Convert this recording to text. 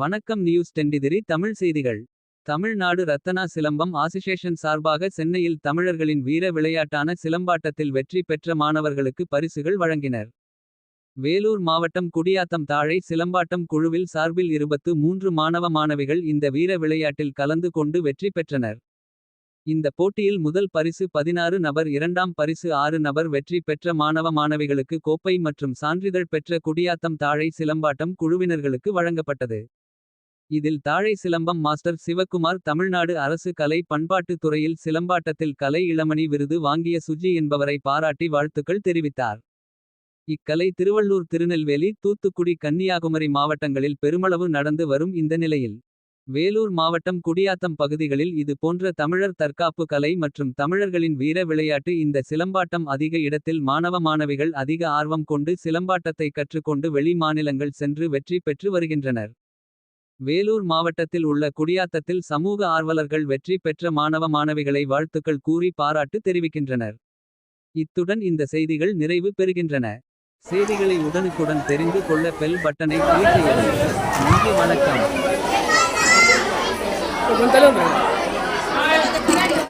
வணக்கம் நியூஸ் டெண்டிதிரி தமிழ் செய்திகள் தமிழ்நாடு ரத்தனா சிலம்பம் ஆசிசேஷன் சார்பாக சென்னையில் தமிழர்களின் வீர விளையாட்டான சிலம்பாட்டத்தில் வெற்றி பெற்ற மாணவர்களுக்கு பரிசுகள் வழங்கினர். வேலூர் மாவட்டம் குடியாத்தம் தாழை சிலம்பாட்டம் குழுவில் சார்பில் இருபத்து மூன்று மாணவ மாணவிகள் இந்த வீர விளையாட்டில் கலந்து கொண்டு வெற்றி பெற்றனர். இந்த போட்டியில் முதல் பரிசு பதினாறு நபர் இரண்டாம் பரிசு ஆறு நபர் வெற்றி பெற்ற மாணவ மாணவிகளுக்கு கோப்பை மற்றும் சான்றிதழ் பெற்ற குடியாத்தம் தாழை சிலம்பாட்டம் குழுவினர்களுக்கு வழங்கப்பட்டது. இதில் தாழை சிலம்பம் மாஸ்டர் சிவக்குமார் தமிழ்நாடு அரசு கலை பண்பாட்டுத் துறையில் சிலம்பாட்டத்தில் கலை இளமணி விருது வாங்கிய சுஜி என்பவரை பாராட்டி வாழ்த்துக்கள் தெரிவித்தார். இக்கலை திருவள்ளூர் திருநெல்வேலி தூத்துக்குடி கன்னியாகுமரி மாவட்டங்களில் பெருமளவு நடந்து வரும் இந்த நிலையில். வேலூர் மாவட்டம் குடியாத்தம் பகுதிகளில் இது போன்ற தமிழர் தற்காப்பு கலை மற்றும் தமிழர்களின் வீர விளையாட்டு இந்த சிலம்பாட்டம் அதிக இடத்தில் மாணவ மாணவிகள் அதிக ஆர்வம் கொண்டு சிலம்பாட்டத்தை கற்றுக்கொண்டு வெளி மாநிலங்கள் சென்று வெற்றி பெற்று வருகின்றனர். வேலூர் மாவட்டத்தில் உள்ள குடியாத்தத்தில் சமூக ஆர்வலர்கள் வெற்றி பெற்ற மாணவ மாணவிகளை வாழ்த்துக்கள் கூறி பாராட்டு தெரிவிக்கின்றனர். இத்துடன் இந்த செய்திகள் நிறைவு பெறுகின்றன. செய்திகளை உடனுக்குடன் தெரிந்து கொள்ள பெல் பட்டனை கிளிக் செய்யவும். நன்றி வணக்கம்.